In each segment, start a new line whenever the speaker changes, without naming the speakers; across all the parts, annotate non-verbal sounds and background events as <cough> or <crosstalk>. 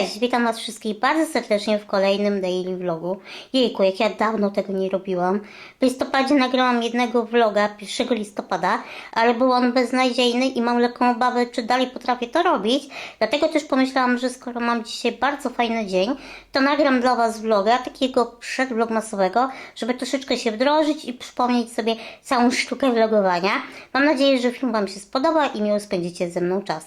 Cześć, witam Was wszystkich bardzo serdecznie w kolejnym daily vlogu. Jejku, jak ja dawno tego nie robiłam. W listopadzie nagrałam jednego vloga, 1 listopada, ale był on beznadziejny i mam lekką obawę, czy dalej potrafię to robić. Dlatego też pomyślałam, że skoro mam dzisiaj bardzo fajny dzień, to nagram dla Was vloga, takiego przedvlogmasowego, żeby troszeczkę się wdrożyć i przypomnieć sobie całą sztukę vlogowania. Mam nadzieję, że film Wam się spodoba i miło spędzicie ze mną czas.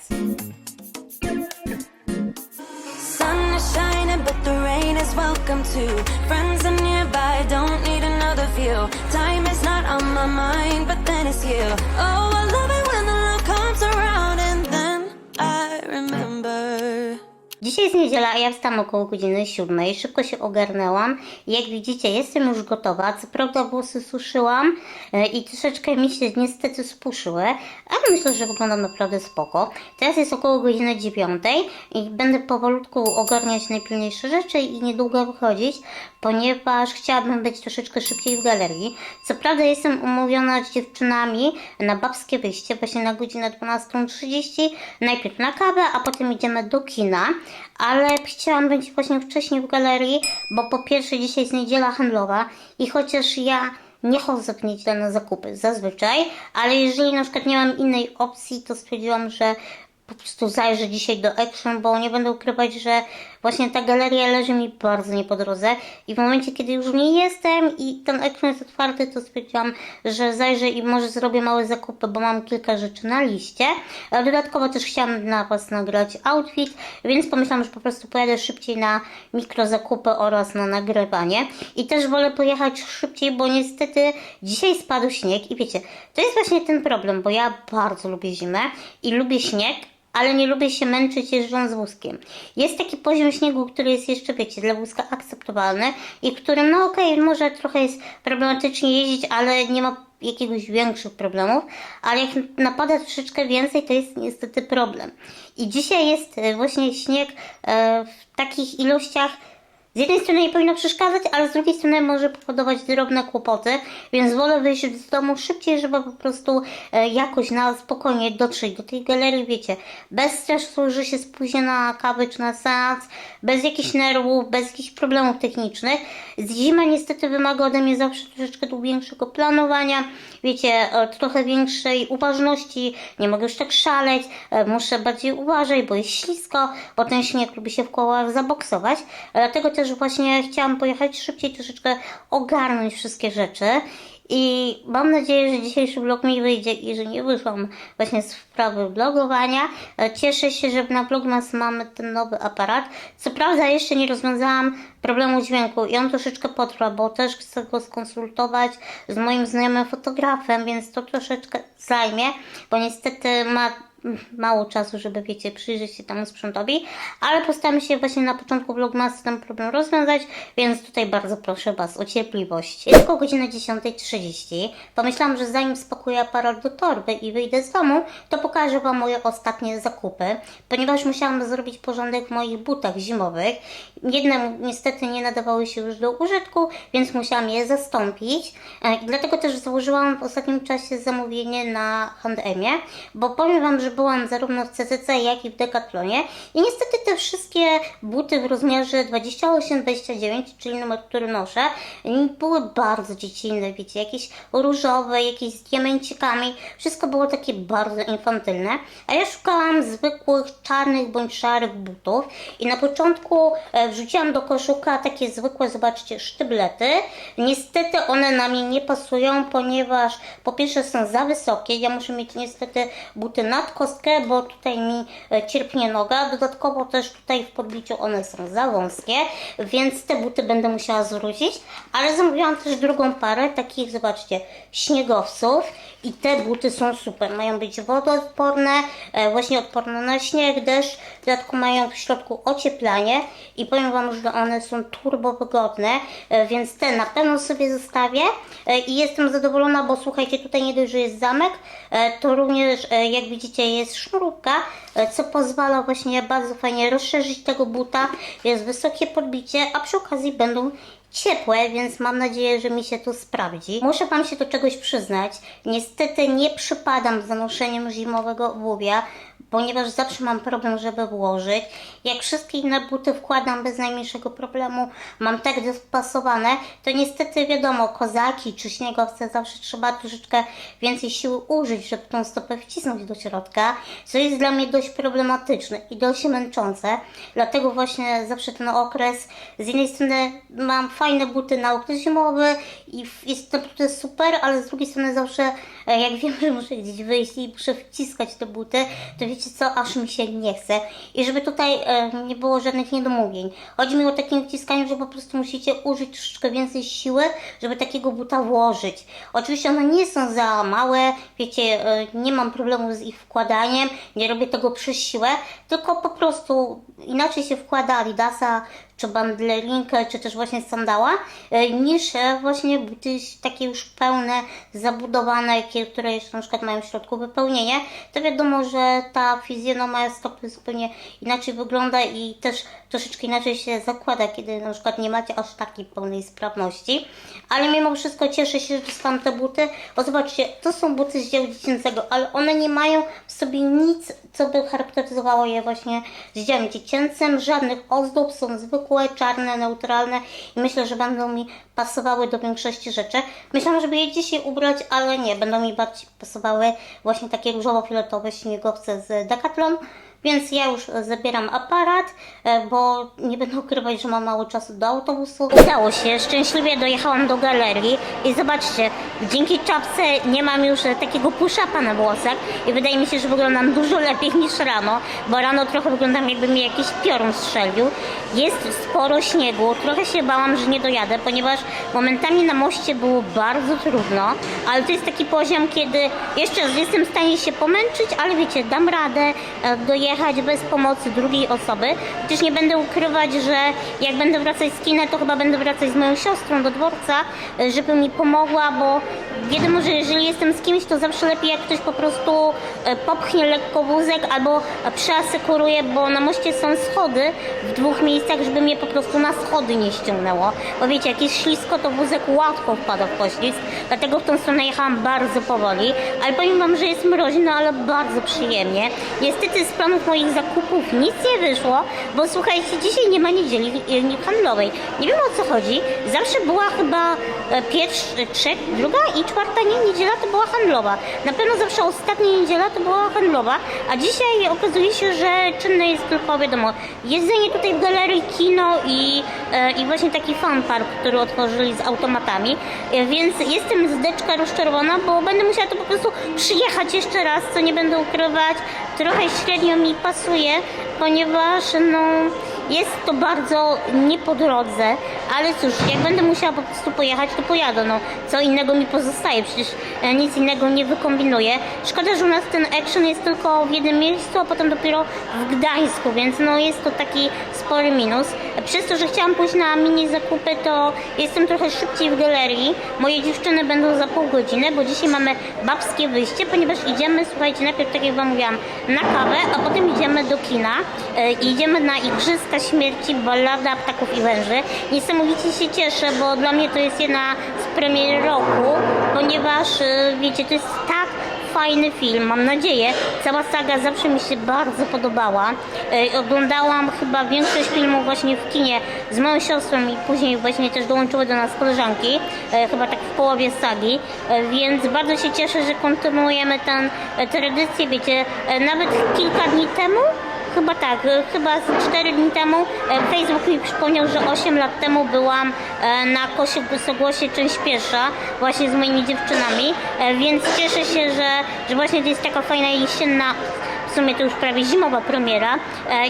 Welcome too. Friends are nearby, don't need another view. Time is not on my mind, but then it's you. Oh, I
Dzisiaj jest niedziela, a ja wstałam około godziny siódmej. Szybko się ogarnęłam. Jak widzicie, jestem już gotowa. Co prawda włosy suszyłam e, i troszeczkę mi się niestety spuszyły, ale myślę, że wyglądam naprawdę spoko. Teraz jest około godziny dziewiątej i będę powolutku ogarniać najpilniejsze rzeczy i niedługo wychodzić, ponieważ chciałabym być troszeczkę szybciej w galerii. Co prawda jestem umówiona z dziewczynami na babskie wyjście właśnie na godzinę 12.30. Najpierw na kawę, a potem idziemy do kina. Ale chciałam być właśnie wcześniej w galerii, bo po pierwsze dzisiaj jest niedziela handlowa i chociaż ja nie chodzę w niedzielę na zakupy zazwyczaj, ale jeżeli na przykład nie mam innej opcji, to stwierdziłam, że po prostu zajrzę dzisiaj do Action, bo nie będę ukrywać, że właśnie ta galeria leży mi bardzo nie po drodze i w momencie, kiedy już nie jestem i ten Action jest otwarty, to stwierdziłam, że zajrzę i może zrobię małe zakupy, bo mam kilka rzeczy na liście. Dodatkowo też chciałam dla Was nagrać outfit, więc pomyślałam, że po prostu pojadę szybciej na mikrozakupy oraz na nagrywanie. I też wolę pojechać szybciej, bo niestety dzisiaj spadł śnieg i wiecie, to jest właśnie ten problem, bo ja bardzo lubię zimę i lubię śnieg, ale nie lubię się męczyć jeżdżąc wózkiem. Jest taki poziom śniegu, który jest jeszcze, wiecie, dla wózka akceptowalny i którym, no okej, może trochę jest problematycznie jeździć, ale nie ma jakiegoś większych problemów, ale jak napada troszeczkę więcej, to jest niestety problem. I dzisiaj jest e, właśnie śnieg e, w takich ilościach, z jednej strony nie powinno przeszkadzać, ale z drugiej strony może powodować drobne kłopoty, więc wolę wyjść z domu szybciej, żeby po prostu e, jakoś na spokojnie dotrzeć do tej galerii, wiecie, bez stresu, że się spóźnię na kawę czy na seans, bez jakichś nerwów, bez jakichś problemów technicznych. Zima niestety wymaga ode mnie zawsze troszeczkę tu większego planowania, wiecie, e, trochę większej uważności, nie mogę już tak szaleć, e, muszę bardziej uważać, bo jest ślisko, bo ten śnieg lubi się w kołach zaboksować, dlatego też właśnie chciałam pojechać szybciej, troszeczkę ogarnąć wszystkie rzeczy. I mam nadzieję, że dzisiejszy vlog mi wyjdzie i że nie wyszłam właśnie z sprawy vlogowania. E, Cieszę się, że na Vlogmas mamy ten nowy aparat. Co prawda jeszcze nie rozwiązałam problemu dźwięku i on troszeczkę potrwa, bo też chcę go skonsultować z moim znajomym fotografem, więc to troszeczkę zajmie, bo niestety ma mało czasu, żeby wiecie, przyjrzeć się temu sprzętowi, ale postaramy się właśnie na początku vlogmasy ten problem rozwiązać, więc tutaj bardzo proszę Was o cierpliwość. Jest około godziny 10.30. Pomyślałam, że zanim spakuję aparat do torby i wyjdę z domu, to pokażę Wam moje ostatnie zakupy, ponieważ musiałam zrobić porządek w moich butach zimowych. Jedne niestety nie nadawały się już do użytku, więc musiałam je zastąpić. E, I dlatego też założyłam w ostatnim czasie zamówienie na H&M, bo powiem Wam, że byłam zarówno w CCC, jak i w Decathlonie. I niestety te wszystkie buty w rozmiarze 28-29, czyli numer, który noszę, były bardzo dziecinne, wiecie, jakieś różowe, jakieś z diamencikami, wszystko było takie bardzo infantylne, a ja szukałam zwykłych czarnych bądź szarych butów. I na początku e, wrzuciłam do koszyka takie zwykłe, zobaczcie, sztyblety. Niestety one na mnie nie pasują, ponieważ po pierwsze są za wysokie, ja muszę mieć niestety buty nad kostkę, bo tutaj mi e, cierpnie noga, dodatkowo też tutaj w podbiciu one są za wąskie, więc te buty będę musiała zwrócić, ale zamówiłam też drugą parę takich, zobaczcie, śniegowców. I te buty są super, mają być wodoodporne, e, właśnie odporne na śnieg, deszcz, w dodatku mają w środku ocieplanie. I powiem Wam, że one są turbo wygodne, e, więc te na pewno sobie zostawię. I jestem zadowolona, bo słuchajcie, tutaj nie dość, że jest zamek, to również e, jak widzicie jest sznurówka, e, co pozwala właśnie bardzo fajnie rozszerzyć tego buta, jest wysokie podbicie, a przy okazji będą ciepłe, więc mam nadzieję, że mi się to sprawdzi. Muszę Wam się do czegoś przyznać. Niestety nie przypadam za noszeniem zimowego obuwia, ponieważ zawsze mam problem, żeby włożyć. Jak wszystkie inne buty wkładam bez najmniejszego problemu, mam tak dopasowane, to niestety wiadomo, kozaki czy śniegowce zawsze trzeba troszeczkę więcej siły użyć, żeby tą stopę wcisnąć do środka, co jest dla mnie dość problematyczne i dość męczące. Dlatego właśnie zawsze ten okres, z jednej strony mam fajne buty na okres zimowy i jest naprawdę super, ale z drugiej strony zawsze e, jak wiem, <laughs> że muszę gdzieś wyjść i muszę wciskać te buty, to wiecie co, aż mi się nie chce. I żeby tutaj e, nie było żadnych niedomówień. Chodzi mi o takim wciskaniu, że po prostu musicie użyć troszeczkę więcej siły, żeby takiego buta włożyć. Oczywiście one nie są za małe, wiecie, e, nie mam problemu z ich wkładaniem, nie robię tego przez siłę, tylko po prostu inaczej się wkłada Adidasa, czy bandlerinkę, czy też właśnie sandała, e, niż właśnie buty takie już pełne, zabudowane, które jeszcze na przykład mają w środku wypełnienie, to wiadomo, że ta fizjonomia stopy zupełnie inaczej wygląda i też troszeczkę inaczej się zakłada, kiedy na przykład nie macie aż takiej pełnej sprawności. Ale mimo wszystko cieszę się, że dostałam te buty, bo zobaczcie, to są buty z dzieła dziecięcego, ale one nie mają w sobie nic, co by charakteryzowało je właśnie z działem dziecięcym, żadnych ozdób, są zwykłe, czarne, neutralne i myślę, że będą mi pasowały do większości rzeczy. Myślałam, żeby je dzisiaj ubrać, ale nie, będą mi bardziej pasowały właśnie takie różowo-fioletowe śmigowce z Decathlon. Więc ja już zabieram aparat, e, bo nie będę ukrywać, że mam mało czasu do autobusu. Udało się, szczęśliwie dojechałam do galerii i zobaczcie, dzięki czapce nie mam już takiego puszapa na włosach i wydaje mi się, że wyglądam dużo lepiej niż rano, bo rano trochę wyglądam jakby mi jakiś piorun strzelił. Jest sporo śniegu, trochę się bałam, że nie dojadę, ponieważ momentami na moście było bardzo trudno, ale to jest taki poziom, kiedy jeszcze jestem w stanie się pomęczyć, ale wiecie, dam radę e, dojechać bez pomocy drugiej osoby. Chociaż nie będę ukrywać, że jak będę wracać z kina, to chyba będę wracać z moją siostrą do dworca, e, żeby mi pomogła, bo wiadomo, że jeżeli jestem z kimś, to zawsze lepiej jak ktoś po prostu e, popchnie lekko wózek albo przeasekuruje, bo na moście są schody w dwóch miejscach, żeby mnie po prostu na schody nie ściągnęło. Bo wiecie, jak jest ślisko, to wózek łatwo wpada w poślizg, dlatego w tą stronę jechałam bardzo powoli, ale powiem Wam, że jest mroźno, ale bardzo przyjemnie. Niestety z planów moich zakupów nic nie wyszło, bo słuchajcie, dzisiaj nie ma niedzieli e, handlowej. Nie wiem o co chodzi. Zawsze była chyba e, pierwsza, trzech, druga i czwarta nie, niedziela to była handlowa. Na pewno zawsze ostatnia niedziela to była handlowa, a dzisiaj okazuje się, że czynne jest tylko, wiadomo, jedzenie tutaj w galerii, kino i, e, i właśnie taki fan park, który otworzyli z automatami. E, więc jestem zdeczka rozczarowana, bo będę musiała to po prostu przyjechać jeszcze raz, co nie będę ukrywać. Trochę średnio mi pasuje, ponieważ no, jest to bardzo nie po drodze, ale cóż, jak będę musiała po prostu pojechać, to pojadę. No, co innego mi pozostaje, przecież e, nic innego nie wykombinuję. Szkoda, że u nas ten action jest tylko w jednym miejscu, a potem dopiero w Gdańsku, więc no jest to taki spory minus. Przez to, że chciałam pójść na mini zakupy, to jestem trochę szybciej w galerii. Moje dziewczyny będą za pół godziny, bo dzisiaj mamy babskie wyjście, ponieważ idziemy, słuchajcie, najpierw tak jak wam mówiłam, na kawę, a potem idziemy do kina. E, idziemy na Igrzyska Śmierci, Ballada Ptaków i Węży. Niesamowicie się cieszę, bo dla mnie to jest jedna z premier roku, ponieważ e, wiecie, to jest tak fajny film, mam nadzieję. Cała saga zawsze mi się bardzo podobała. E, oglądałam chyba większość filmów właśnie w kinie z moją siostrą i później właśnie też dołączyły do nas koleżanki, e, chyba tak w połowie sagi, więc bardzo się cieszę, że kontynuujemy tę tradycję, wiecie, nawet kilka dni temu Chyba tak, e, chyba z 4 dni temu e, Facebook mi przypomniał, że 8 lat temu byłam e, na Kosie w Wysogłosie część pierwsza, właśnie z moimi dziewczynami, e, więc cieszę się, że, że właśnie to jest taka fajna jesienna w sumie to już prawie zimowa premiera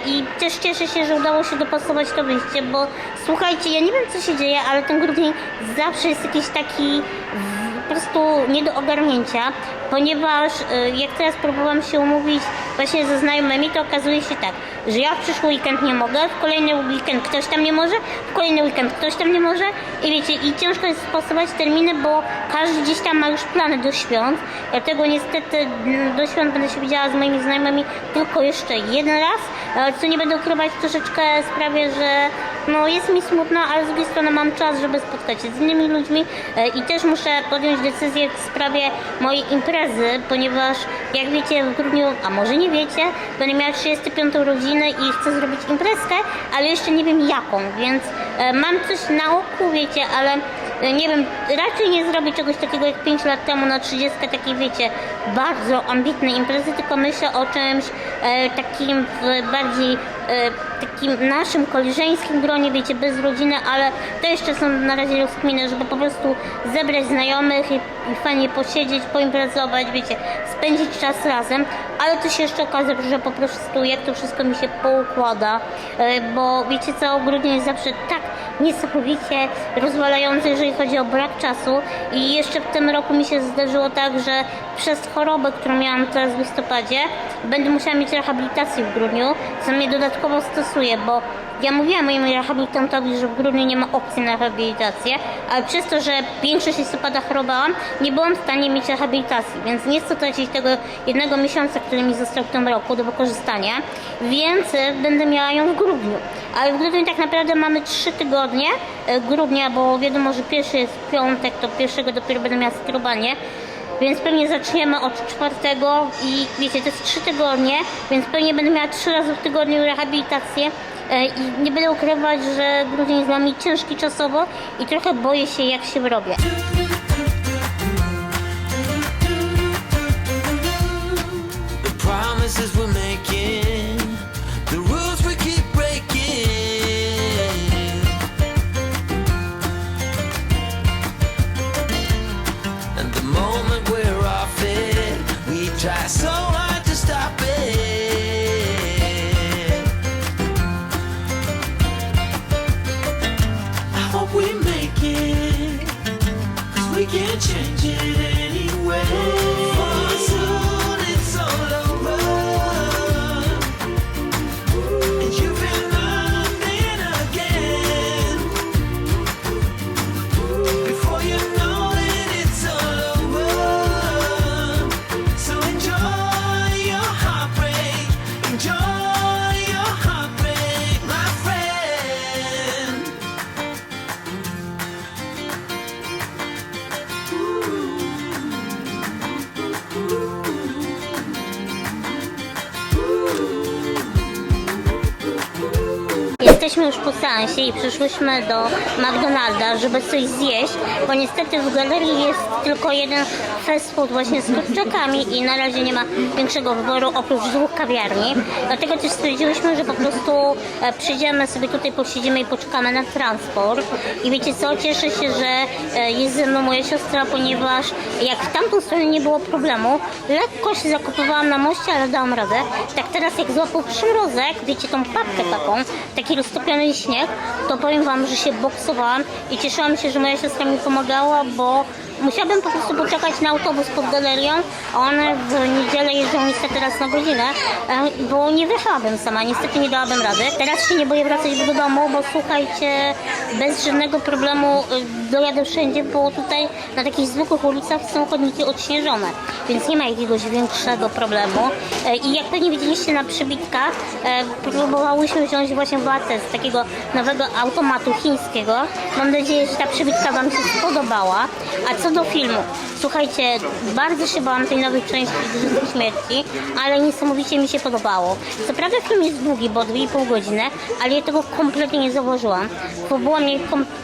i też cieszę się, że udało się dopasować to wyjście, bo słuchajcie, ja nie wiem co się dzieje, ale ten grudzień zawsze jest jakiś taki po prostu nie do ogarnięcia, ponieważ y, jak teraz próbowałam się umówić właśnie ze znajomymi, to okazuje się tak, że ja w przyszły weekend nie mogę, w kolejny weekend ktoś tam nie może, w kolejny weekend ktoś tam nie może i wiecie, i ciężko jest spasować terminy, bo każdy gdzieś tam ma już plany do świąt, dlatego niestety mm, do świąt będę się widziała z moimi znajomymi tylko jeszcze jeden raz, co nie będę ukrywać troszeczkę sprawia, że no jest mi smutno, ale z drugiej strony mam czas, żeby spotkać się z innymi ludźmi e, i też muszę podjąć decyzję w sprawie mojej imprezy, ponieważ jak wiecie w grudniu, a może nie wiecie, będę miała 35 rodzinę i chcę zrobić imprezkę, ale jeszcze nie wiem jaką, więc e, mam coś na oku, wiecie, ale nie wiem, raczej nie zrobię czegoś takiego jak 5 lat temu na 30 takiej wiecie, bardzo ambitnej imprezy, tylko myślę o czymś e, takim w bardziej e, takim naszym koleżeńskim gronie, wiecie, bez rodziny, ale to jeszcze są na razie rozkminy, żeby po prostu zebrać znajomych i, i fajnie posiedzieć, poimprezować, wiecie, spędzić czas razem, ale to się jeszcze okaże, że po prostu jak to wszystko mi się poukłada, e, bo wiecie co, grudzień jest zawsze tak niesamowicie rozwalający, jeżeli chodzi o brak czasu. I jeszcze w tym roku mi się zdarzyło tak, że przez chorobę, którą miałam teraz w listopadzie, będę musiała mieć rehabilitację w grudniu, co mnie dodatkowo stosuje, bo ja mówiłam mojemu rehabilitantowi, że w grudniu nie ma opcji na rehabilitację, ale przez to, że większość listopada chorowałam, nie byłam w stanie mieć rehabilitacji, więc nie chcę tracić tego jednego miesiąca, który mi został w tym roku do wykorzystania, więc e, będę miała ją w grudniu. Ale w grudniu tak naprawdę mamy trzy tygodnie e, grudnia, bo wiadomo, że pierwszy jest piątek, to pierwszego dopiero będę miała skierowanie. Więc pewnie zaczniemy od czwartego i wiecie, to jest trzy tygodnie, więc pewnie będę miała trzy razy w tygodniu rehabilitację e, i nie będę ukrywać, że grudzień jest dla mnie ciężki czasowo i trochę boję się jak się wyrobię.
Promises we're making, the rules we keep breaking. And the moment we're off it, we try so hard to stop it. I hope we make it. Cause we can't change it anyway.
Jesteśmy już po seansie i przyszłyśmy do McDonalda, żeby coś zjeść, bo niestety w galerii jest tylko jeden fast food właśnie z kurczakami i na razie nie ma większego wyboru oprócz dwóch kawiarni. Dlatego też stwierdziłyśmy, że po prostu e, przyjdziemy sobie tutaj, posiedzimy i poczekamy na transport. I wiecie co, cieszę się, że e, jest ze mną moja siostra, ponieważ jak w tamtą stronę nie było problemu, lekko się zakopywałam na moście, ale dałam radę. Tak teraz jak złapał przymrozek, wiecie tą papkę taką, taki roztopiony śnieg, to powiem wam, że się boksowałam i cieszyłam się, że moja siostra mi pomagała, bo musiałabym po prostu poczekać na autobus pod galerią, a one w niedzielę jeżdżą niestety raz na godzinę, bo nie wyjechałabym sama, niestety nie dałabym rady. Teraz się nie boję wracać do domu, bo słuchajcie, bez żadnego problemu e, dojadę wszędzie, bo tutaj na takich zwykłych ulicach są chodniki odśnieżone, więc nie ma jakiegoś większego problemu. E, I jak pewnie widzieliście na przybitkach, e, próbowałyśmy wziąć właśnie watę z takiego nowego automatu chińskiego. Mam nadzieję, że ta przybitka Wam się spodobała. A co do filmu, słuchajcie, bardzo się bałam tej nowej części Igrzysk Śmierci, ale niesamowicie mi się podobało. Co prawda film jest długi, bo 2,5 godziny, ale ja tego kompletnie nie zauważyłam. Fabuła mnie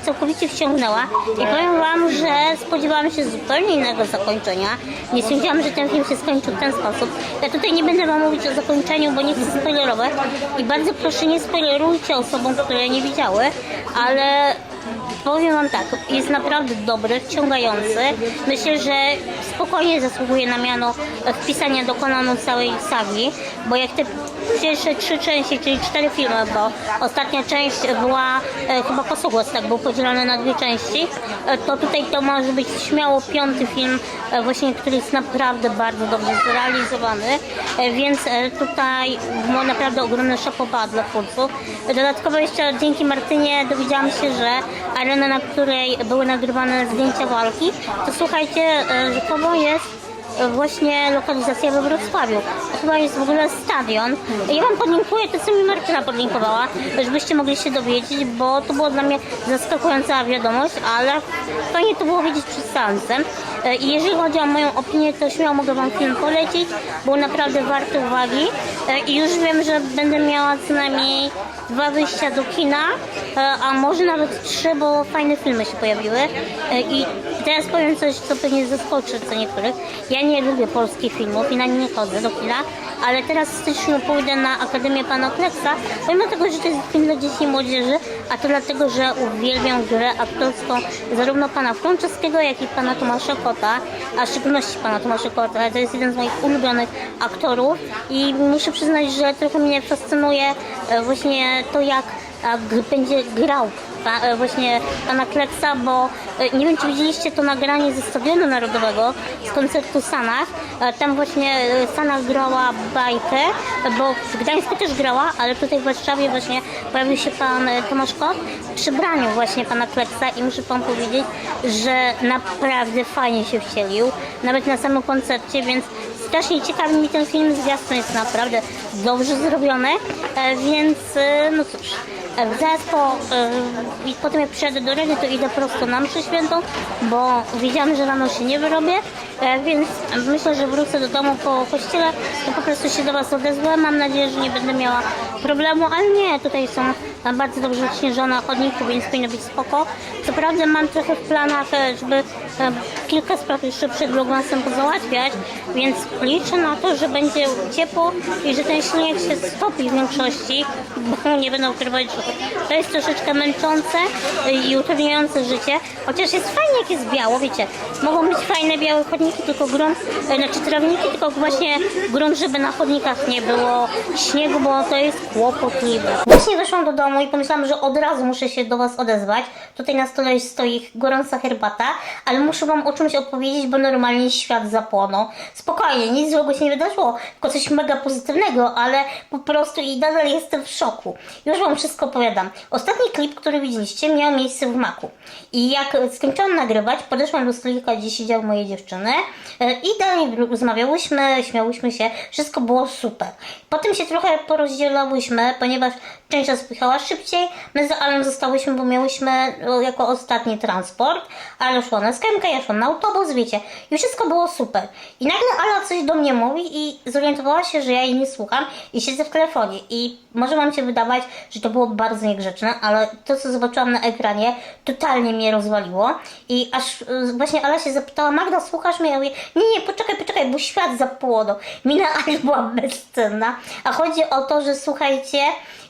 całkowicie wciągnęła i powiem Wam, że spodziewałam się zupełnie innego zakończenia. Nie sądziłam, że ten film się skończył w ten sposób. Ja tutaj nie będę Wam mówić o zakończeniu, bo nie chcę spoilerować i bardzo proszę nie spoilerujcie osobom, które nie widziały, ale Powiem Wam tak, jest naprawdę dobry, wciągający. Myślę, że spokojnie zasługuje na miano wpisania do kanonu całej sagi, bo jak te pierwsze trzy części, czyli cztery filmy, bo ostatnia część była e, chyba kosogłos, tak, był podzielony na dwie części, e, to tutaj to może być śmiało piąty film, e, właśnie, który jest naprawdę bardzo dobrze zrealizowany, e, więc e, tutaj no, naprawdę ogromne szapoba dla twórców. Dodatkowo jeszcze dzięki Martynie dowiedziałam się, że arena, na której były nagrywane zdjęcia walki, to słuchajcie, e, rzekomo jest właśnie lokalizacja we Wrocławiu. Chyba jest w ogóle stadion. Ja wam podlinkuję to, co mi Martyna podlinkowała, żebyście mogli się dowiedzieć, bo to było dla mnie zaskakująca wiadomość, ale fajnie to było wiedzieć przed seansem. E, I jeżeli chodzi o moją opinię, to śmiało mogę wam film polecić, był naprawdę warty uwagi E, i już wiem, że będę miała co najmniej dwa wyjścia do kina, e, a może nawet trzy, bo fajne filmy się pojawiły. I teraz powiem coś, co pewnie zaskoczy co niektórych. Ja nie lubię polskich filmów i na nie nie chodzę do kina, ale teraz w styczniu pójdę na Akademię Pana Kleksa, pomimo tego, że to jest film dla dzieci i młodzieży, a to dlatego, że uwielbiam grę aktorską zarówno Pana Frączewskiego, jak i Pana Tomasza Kota, a w szczególności Pana Tomasza Kota. To jest jeden z moich ulubionych aktorów i muszę przyznać, że trochę mnie fascynuje e, właśnie to, jak a, będzie grał pa, e, właśnie pana Kleksa, bo e, nie wiem, czy widzieliście to nagranie ze Stadionu Narodowego, z koncertu Sanach. E, Tam właśnie Sanach grała bajkę, bo w Gdańsku też grała, ale tutaj w Warszawie właśnie pojawił się pan Tomasz Kot w przybraniu właśnie pana Kleksa i muszę pan powiedzieć, że naprawdę fajnie się wcielił, nawet na samym koncercie, więc strasznie ciekawi mnie ten film, zwiastun jest naprawdę dobrze zrobiony, więc no cóż, po, e, i potem jak przyjadę do Redy, to idę prosto na mszę świętą, bo wiedziałam, że rano się nie wyrobię, e, więc myślę, że wrócę do domu po kościele, to po prostu się do Was odezwę, mam nadzieję, że nie będę miała problemu, ale nie, tutaj są bardzo dobrze odśnieżone chodniki, więc powinno być spoko. Co prawda mam trochę w planach, e, żeby e, kilka spraw jeszcze przed vlogmasem pozałatwiać, więc liczę na to, że będzie ciepło i że ten śnieg się stopi w większości, bo <laughs> nie będę ukrywać, że to jest troszeczkę męczące i utrudniające życie, chociaż jest fajnie jak jest biało, wiecie, mogą być fajne białe chodniki, tylko grunt, e, znaczy trawniki, tylko właśnie grunt, żeby na chodnikach nie było śniegu, bo to jest kłopotliwe. Właśnie weszłam do domu i pomyślałam, że od razu muszę się do Was odezwać. Tutaj na stole stoi gorąca herbata, ale muszę Wam o czymś opowiedzieć, bo normalnie świat zapłonął. Spokojnie, nic złego się nie wydarzyło, tylko coś mega pozytywnego, ale po prostu i nadal jestem w szoku. Już Wam wszystko opowiadam. Ostatni klip, który widzieliście, miał miejsce w Maku. I jak skończyłam nagrywać, podeszłam do stolika, gdzie siedziały moje dziewczyny i dalej rozmawiałyśmy, śmiałyśmy się, wszystko było super. Potem się trochę porozdzielałyśmy, ponieważ część raz pojechała szybciej, my z Alem zostałyśmy, bo miałyśmy e, jako ostatni transport, ale szła na skemkę, ja szłam na autobus, wiecie, i wszystko było super. I nagle Ala coś do mnie mówi i zorientowała się, że ja jej nie słucham i siedzę w telefonie i może wam się wydawać, że to było bardzo niegrzeczne, ale to, co zobaczyłam na ekranie, totalnie mnie rozwaliło i aż y, właśnie Ala się zapytała, Magda, słuchasz mnie? Ja mówię, nie, nie, poczekaj, poczekaj, bo świat zapłonął. Mina aż była bezcenna, a chodzi o to, że słuchajcie,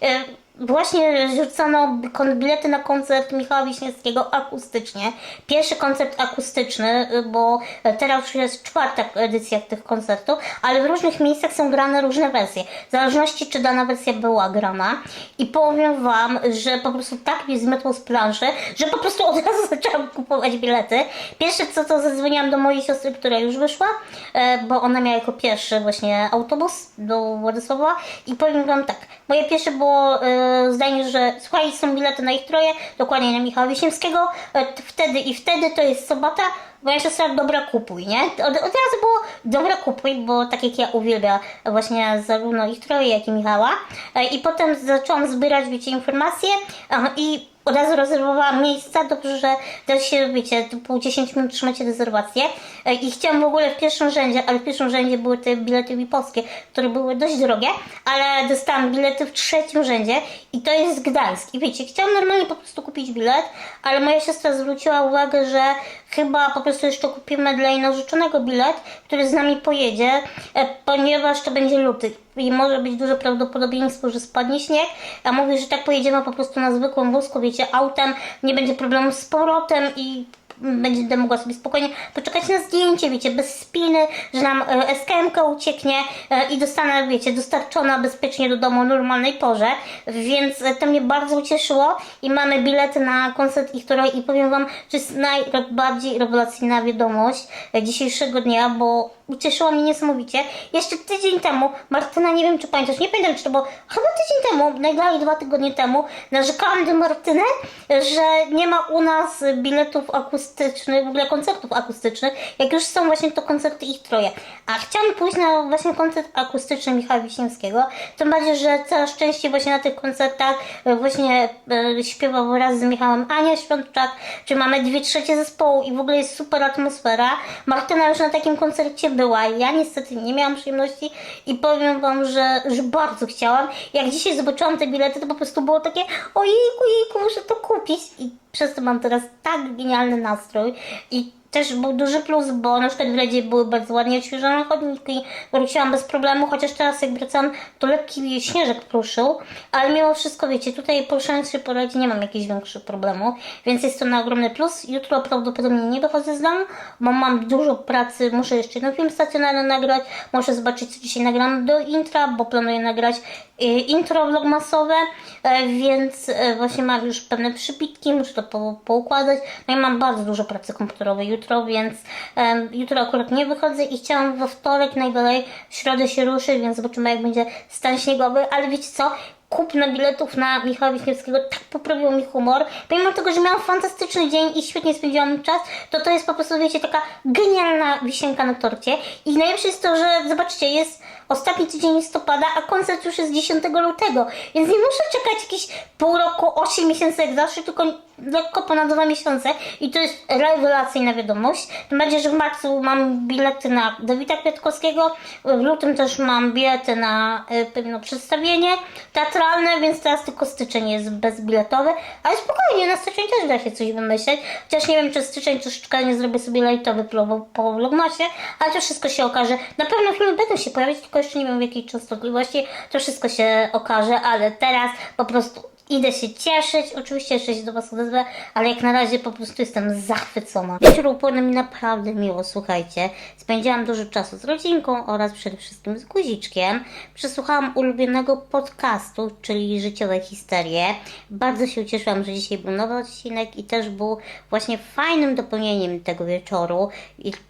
y, Właśnie rzucano kon- bilety na koncert Michała Wiśniewskiego akustycznie. Pierwszy koncert akustyczny, y, bo teraz już jest czwarta edycja tych koncertów, ale w różnych miejscach są grane różne wersje. W zależności czy dana wersja była grana. I powiem Wam, że po prostu tak mnie zmiotło z planszy, że po prostu od razu <laughs> zaczęłam kupować bilety. Pierwsze co to zadzwoniłam do mojej siostry, która już wyszła, e, bo ona miała jako pierwszy właśnie autobus do Władysława i powiem Wam tak, moje pierwsze było e, zdanie, że słuchaj, są bilety na ich troje, dokładnie na Michała Wiśniewskiego, e, wtedy i wtedy, to jest sobota, moja siostra, dobra kupuj, nie? Od, od razu było dobra kupuj, bo tak jak ja uwielbiam właśnie zarówno ich troje, jak i Michała. E, I potem zaczęłam zbierać, wiecie, informacje e, i od razu rezerwowałam miejsca, dobrze, że da się, wiecie, po 10 minut trzymacie rezerwację. E, i chciałam w ogóle w pierwszym rzędzie, ale w pierwszym rzędzie były te bilety VIP-owskie, które były dość drogie, ale dostałam bilety w trzecim rzędzie i to jest Gdańsk. I wiecie, chciałam normalnie po prostu kupić bilet, ale moja siostra zwróciła uwagę, że chyba po prostu jeszcze kupimy dla jej narzeczonego bilet, który z nami pojedzie, e, ponieważ to będzie luty i może być duże prawdopodobieństwo, że spadnie śnieg, a mówi, że tak pojedziemy po prostu na zwykłym wózku, wiecie, autem, nie będzie problemu z powrotem i będę mogła sobie spokojnie poczekać na zdjęcie, wiecie, bez spiny, że nam e, SKM-ka ucieknie e, i dostanę, wiecie, dostarczona bezpiecznie do domu o normalnej porze, więc e, to mnie bardzo ucieszyło i mamy bilety na koncert ich i powiem Wam, że jest najbardziej rewelacyjna wiadomość dzisiejszego dnia, bo ucieszyło mnie niesamowicie. Jeszcze tydzień temu, Martyna, nie wiem czy pamiętasz, nie pamiętam czy to było, chyba tydzień temu, najdalej dwa tygodnie temu, narzekałam do Martyny, że nie ma u nas biletów akustycznych, w ogóle koncertów akustycznych, jak już są właśnie to koncerty ich troje. A chciałam pójść na właśnie koncert akustyczny Michała Wiśniewskiego, tym bardziej, że całe szczęście właśnie na tych koncertach e, właśnie e, śpiewał wraz z Michałem Ania Świątczak, czy mamy dwie trzecie zespołu i w ogóle jest super atmosfera. Martyna już na takim koncercie była, ja niestety nie miałam przyjemności i powiem wam, że, że bardzo chciałam. Jak dzisiaj zobaczyłam te bilety, to po prostu było takie ojejku, jejku, muszę to kupić i przez to mam teraz tak genialny nastrój i też był duży plus, bo na przykład w Ledzie były bardzo ładnie odświeżone chodniki, wróciłam bez problemu, chociaż teraz jak wracam, to lekki śnieżek pruszył, ale mimo wszystko, wiecie, tutaj poruszając się po Ledzie nie mam jakichś większych problemów, więc jest to na ogromny plus. Jutro prawdopodobnie nie wychodzę z domu, bo mam dużo pracy, muszę jeszcze jeden film stacjonarny nagrać, muszę zobaczyć, co dzisiaj nagram do intra, bo planuję nagrać intro vlogmasowe, e, więc e, właśnie mam już pewne przypitki, muszę to po, poukładać. No i mam bardzo dużo pracy komputerowej jutro, więc em, jutro akurat nie wychodzę i chciałam we wtorek najdalej, w środę się ruszy, więc zobaczymy jak będzie stan śniegowy, ale wiecie co? Kupno biletów na Michała Wiśniewskiego tak poprawiło mi humor. Pomimo tego, że miałam fantastyczny dzień i świetnie spędziłam czas, to to jest po prostu, wiecie, taka genialna wisienka na torcie. I najlepsze jest to, że zobaczcie, jest ostatni tydzień listopada, a koncert już jest 10 lutego, więc nie muszę czekać jakieś pół roku, 8 miesięcy jak zawsze, tylko lekko ponad 2 miesiące i to jest rewelacyjna wiadomość. Tym bardziej, że w marcu mam bilety na Dawida Kwiatkowskiego, w lutym też mam bilety na y, pewno przedstawienie teatralne, więc teraz tylko styczeń jest bezbiletowy, ale spokojnie, na styczeń też da się coś wymyśleć, chociaż nie wiem, czy styczeń troszeczkę nie zrobię sobie lightowy po, po vlogmasie, ale to wszystko się okaże. Na pewno filmy będą się pojawiać, tylko jeszcze nie wiem w jakiej częstotliwości, to wszystko się okaże, ale teraz po prostu Idę się cieszyć, oczywiście jeszcze się do Was odezwę, ale jak na razie po prostu jestem zachwycona. Wieczór upłynął mi naprawdę miło, słuchajcie. Spędziłam dużo czasu z rodzinką oraz przede wszystkim z guziczkiem. Przesłuchałam ulubionego podcastu, czyli Życiowe Histerie. Bardzo się ucieszyłam, że dzisiaj był nowy odcinek i też był właśnie fajnym dopełnieniem tego wieczoru.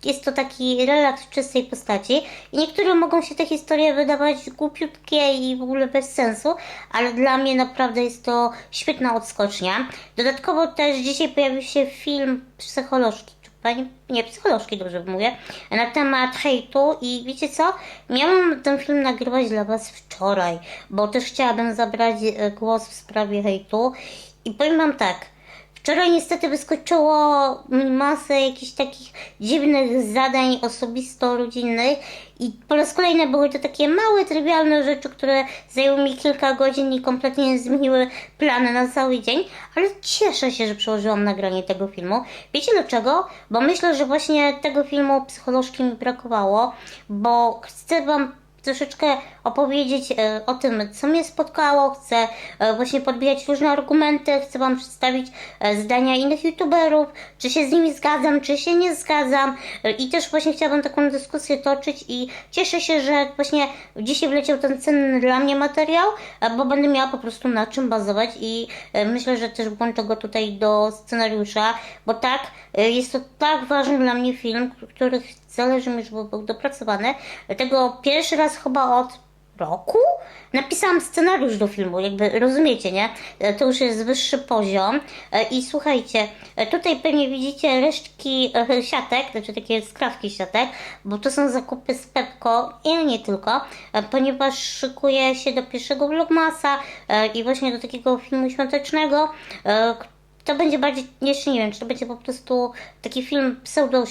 Jest to taki relaks czystej postaci i niektórym mogą się te historie wydawać głupiutkie i w ogóle bez sensu, ale dla mnie naprawdę jest to świetna odskocznia. Dodatkowo też dzisiaj pojawił się film psycholożki, czy pani, nie, psycholożki dobrze mówię, na temat hejtu i wiecie co? Miałam ten film nagrywać dla Was wczoraj, bo też chciałabym zabrać e, głos w sprawie hejtu i powiem Wam tak, Wczoraj niestety wyskoczyło mi masę jakichś takich dziwnych zadań osobisto-rodzinnych i po raz kolejny były to takie małe, trywialne rzeczy, które zajęły mi kilka godzin i kompletnie nie zmieniły plany na cały dzień, ale cieszę się, że przełożyłam nagranie tego filmu. Wiecie dlaczego? Bo myślę, że właśnie tego filmu psycholożki mi brakowało, bo chcę Wam troszeczkę opowiedzieć e, o tym, co mnie spotkało. Chcę e, właśnie podbijać różne argumenty, chcę Wam przedstawić e, zdania innych youtuberów, czy się z nimi zgadzam, czy się nie zgadzam. I też właśnie chciałabym taką dyskusję toczyć i cieszę się, że właśnie dzisiaj wleciał ten cenny dla mnie materiał, bo będę miała po prostu na czym bazować i myślę, że też włączę go tutaj do scenariusza, bo tak, jest to tak ważny dla mnie film, który zależy mi, żeby był dopracowany. Dlatego pierwszy raz chyba od roku napisałam scenariusz do filmu, jakby rozumiecie, nie? To już jest wyższy poziom. E, I słuchajcie, e, tutaj pewnie widzicie resztki e, siatek, znaczy takie skrawki siatek, bo to są zakupy z Pepko i nie tylko, ponieważ szykuję się do pierwszego vlogmasa i właśnie do takiego filmu świątecznego, e, to będzie bardziej, jeszcze nie wiem, czy to będzie po prostu taki film pseudo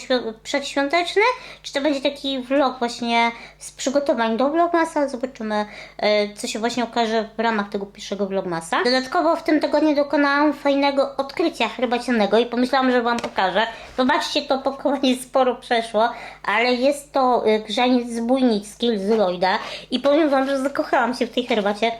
przedświąteczny, czy to będzie taki vlog właśnie z przygotowań do vlogmasa. Zobaczymy, e, co się właśnie okaże w ramach tego pierwszego vlogmasa. Dodatkowo w tym tygodniu dokonałam fajnego odkrycia herbacianego i pomyślałam, że Wam pokażę. Zobaczcie, to pakowanie sporo przeszło, ale jest to e, grzaniec zbójnicki z Lloyda i powiem Wam, że zakochałam się w tej herbacie.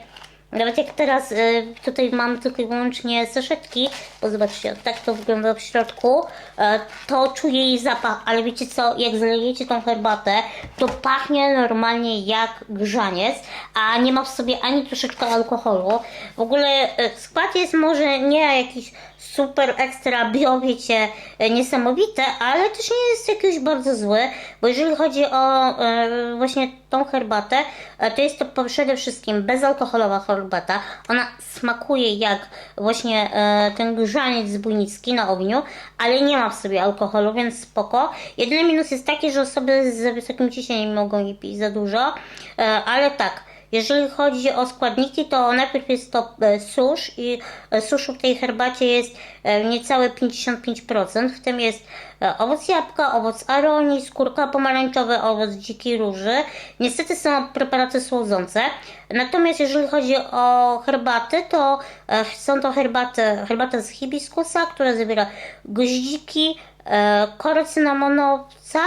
Nawet jak teraz y, tutaj mam tylko i wyłącznie saszetki, bo zobaczcie, tak to wygląda w środku, e, to czuję jej zapach, ale wiecie co, jak zlejecie tą herbatę, to pachnie normalnie jak grzaniec, a nie ma w sobie ani troszeczkę alkoholu. W ogóle e, skład jest może nie jakiś super ekstra bio, wiecie, e, niesamowite, ale też nie jest jakiś bardzo zły, bo jeżeli chodzi o e, właśnie tą herbatę, e, to jest to przede wszystkim bezalkoholowa herbata. Ona smakuje jak właśnie e, ten grzaniec z bujnicki na ogniu, ale nie ma w sobie alkoholu, więc spoko. Jedyny minus jest taki, że osoby z wysokim ciśnieniem mogą jej pić za dużo, ale tak. Jeżeli chodzi o składniki, to najpierw jest to e, susz i e, suszu w tej herbacie jest e, niecałe 55%. W tym jest owoc jabłka, owoc aronii, skórka pomarańczowa, owoc dzikiej róży. Niestety są preparaty słodzące. Natomiast jeżeli chodzi o herbaty, to są to herbaty, herbata z hibiskusa, która zawiera goździki, korę cynamonowca,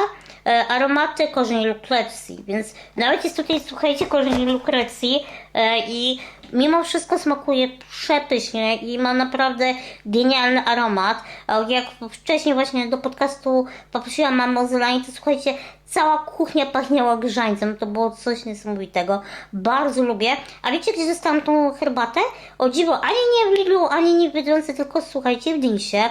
e, aromaty korzeni lukrecji, więc nawet jest tutaj, słuchajcie, korzeni lukrecji e, i mimo wszystko smakuje przepysznie i ma naprawdę genialny aromat. Jak wcześniej właśnie do podcastu poprosiłam mamę o zelanie, to słuchajcie, cała kuchnia pachniała grzańcem, to było coś niesamowitego. Bardzo lubię. A wiecie, gdzie dostałam tą herbatę? O dziwo, ani nie w Lidlu, ani nie w Biedronce, tylko słuchajcie, w Dinsie,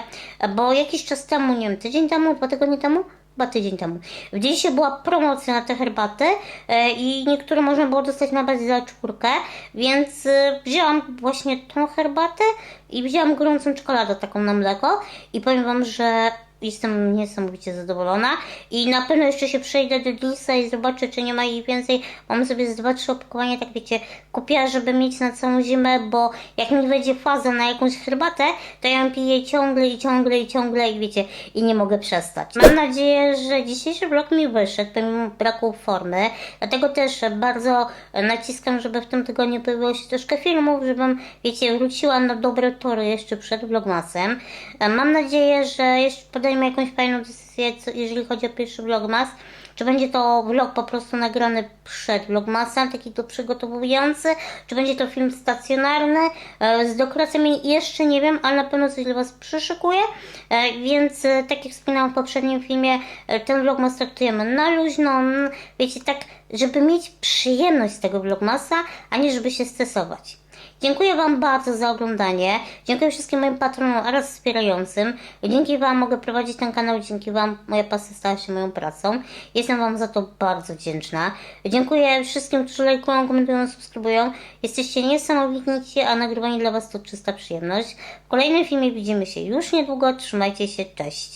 bo jakiś czas temu, nie wiem, tydzień temu, dwa tygodnie temu, chyba tydzień temu. W Dinsie była promocja na tę herbatę e, i niektóre można było dostać na bazie za czwórkę, więc e, wzięłam właśnie tą herbatę i wzięłam gorącą czekoladę taką na mleko i powiem Wam, że jestem niesamowicie zadowolona i na pewno jeszcze się przejdę do Dilsa i zobaczę, czy nie ma jej więcej. Mam sobie z dwa, trzy opakowania, tak wiecie, kupiła, żeby mieć na całą zimę, bo jak mi będzie faza na jakąś herbatę, to ja ją piję ciągle i ciągle i ciągle i wiecie, i nie mogę przestać. Mam nadzieję, że dzisiejszy vlog mi wyszedł, pomimo braku formy, dlatego też bardzo naciskam, żeby w tym tygodniu pojawiło się troszkę filmów, żebym, wiecie, wróciła na dobre tory jeszcze przed vlogmasem. Mam nadzieję, że jeszcze podejmę jakąś fajną decyzję, co, jeżeli chodzi o pierwszy vlogmas. Czy będzie to vlog po prostu nagrany przed vlogmasem, taki to przygotowujący, czy będzie to film stacjonarny e, z dekoracjami jeszcze nie wiem, ale na pewno coś dla Was przyszykuję, e, więc e, tak jak wspominałam w poprzednim filmie, e, ten vlogmas traktujemy na luźno, wiecie, tak, żeby mieć przyjemność z tego vlogmasa, a nie żeby się stresować. Dziękuję Wam bardzo za oglądanie. Dziękuję wszystkim moim patronom oraz wspierającym. Dzięki Wam mogę prowadzić ten kanał, dzięki Wam moja pasja stała się moją pracą. Jestem Wam za to bardzo wdzięczna. Dziękuję wszystkim, którzy lajkują, komentują, subskrybują. Jesteście niesamowici, a nagrywanie dla Was to czysta przyjemność. W kolejnym filmie widzimy się już niedługo. Trzymajcie się, cześć.